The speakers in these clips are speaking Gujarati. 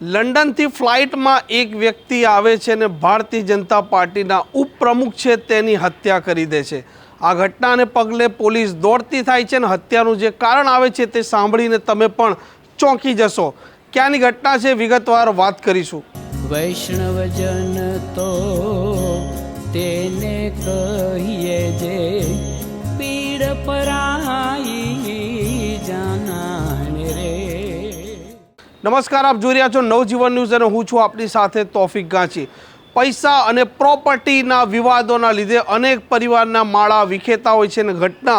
લંડનથી ફ્લાઇટમાં એક વ્યક્તિ આવે છે અને ભારતીય જનતા પાર્ટીના ઉપપ્રમુખ છે, તેની હત્યા કરી દે છે. આ ઘટનાને પગલે પોલીસ દોડતી થાય છે અને હત્યાનું જે કારણ આવે છે તે સાંભળીને તમે પણ ચોંકી જશો. ક્યાંની ઘટના છે, વિગતવાર વાત કરીશું. વૈષ્ણવજન તો તેને કહીએ જે પીડ પરાઈ નમસ્કાર, આપ જોઈ રહ્યા છો નવજીવન ન્યૂઝ અને હું છું આપની સાથે તોફિક ગાંચી. પૈસા અને પ્રોપર્ટીના વિવાદોના લીધે અનેક પરિવારના માળા વિખેતા હોય છે અને ઘટના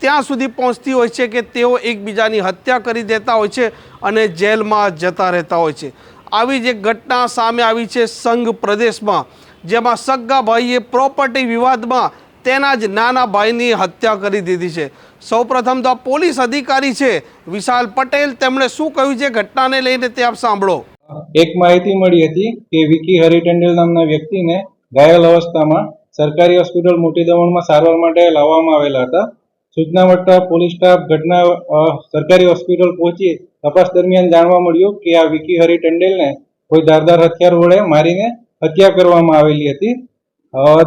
ત્યાં સુધી પહોંચતી હોય છે કે તેઓ એકબીજાની હત્યા કરી દેતા હોય છે અને જેલમાં જતા રહેતા હોય છે. આવી જ એક ઘટના સામે આવી છે સંઘ પ્રદેશમાં, જેમાં સગ્ગા ભાઈએ પ્રોપર્ટી વિવાદમાં તેના જ નાના ભાઈની હત્યા કરી દીધી છે. સૌપ્રથમ તો પોલીસ અધિકારી છે. વિશાલ પટેલ, તેમણે શું કહ્યું છે ઘટનાને લઈને તે આપ સાંભળો. એક માહિતી મળી હતી કે વિકી હરિટંડેલ નામના વ્યક્તિને ઘાયલ અવસ્થામાં સરકારી હોસ્પિટલ મોટી દમણમાં સારવાર માટે લાવવામાં આવેલા હતા. સૂચના મળતા પોલીસ સ્ટાફ ઘટના સરકારી હોસ્પિટલ પહોંચી તપાસ દરમિયાન જાણવા મળ્યું કે આ વિકી હરિટંડેલને કોઈ ધારદાર હથિયાર વડે મારીને હત્યા કરવામાં આવેલી હતી.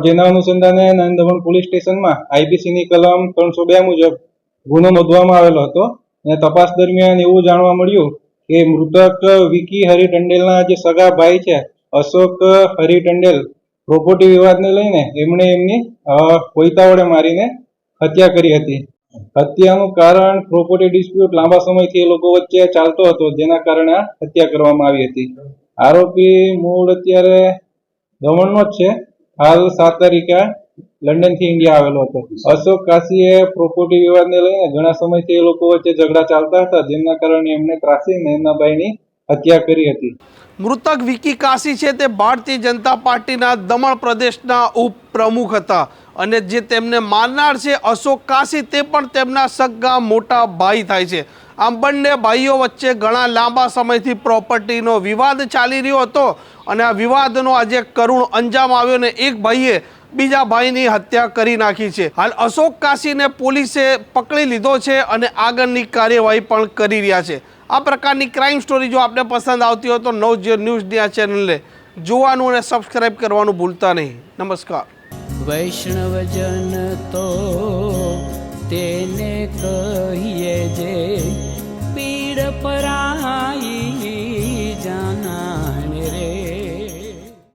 જેના અનુસંધાને નંદમણ પોલીસ સ્ટેશનમાં આઈપીસીની કલમ ત્રણસો બે મુજબ ગુનો નોંધવામાં આવેલો હતો. અને તપાસ દરમિયાન એવું જાણવા મળ્યું કે મૃતક વિકી હરી ટંડેલના જે સગા ભાઈ છે, અશોક હરી ટંડેલ પ્રોપર્ટી વિવાદને લઈને એમણે એમની કોઈતા વડે મારીને હત્યા કરી હતી. હત્યાનું કારણ પ્રોપર્ટી ડિસ્પ્યુટ લાંબા સમયથી એ લોકો વચ્ચે ચાલતો હતો, જેના કારણે આ હત્યા કરવામાં આવી હતી. આરોપી મૂળ અત્યારે દમણનો જ છે. હાલ સાત તારીખે લંડન લંડનથી ઇન્ડિયા આવેલો હતો. અશોક કાશીએ પ્રોપર્ટી વિવાદને લઈને ઘણા સમયથી એ લોકો વચ્ચે ઝઘડા ચાલતા હતા, જેના કારણે એમને ત્રાસીને એમના ભાઈની હત્યા કરી હતી. મૃતક વિકી કાશી છે તે ભારતીય જનતા પાર્ટીના દમણ પ્રદેશના ઉપપ્રમુખ હતા અને જે તેમને મારનાર છે અશોક કાશી તે પણ તેમના સગા મોટા ભાઈ થાય છે. આમ બંને ભાઈઓ વચ્ચે ઘણા લાંબા સમયથી પ્રોપર્ટીનો વિવાદ ચાલી રહ્યો હતો અને આ વિવાદનો આજે કરુણ અંજામ આવ્યો ને એક ભાઈએ બીજા ભાઈની હત્યા કરી નાખી છે. હાલ અશોક કાશીને પોલીસે પકડી લીધો છે અને આગળની કાર્યવાહી પણ કરી રહ્યા છે. આ પ્રકારની ક્રાઇમ સ્ટોરી જો આપને પસંદ આવતી હોય તો નવજીવન ન્યૂઝની આ ચેનલને જોવાનું અને સબસ્ક્રાઇબ કરવાનું ભૂલતા નહીં. નમસ્કાર. વૈષ્ણવજન તો તેને કહીએ જે પીડ પરાઈ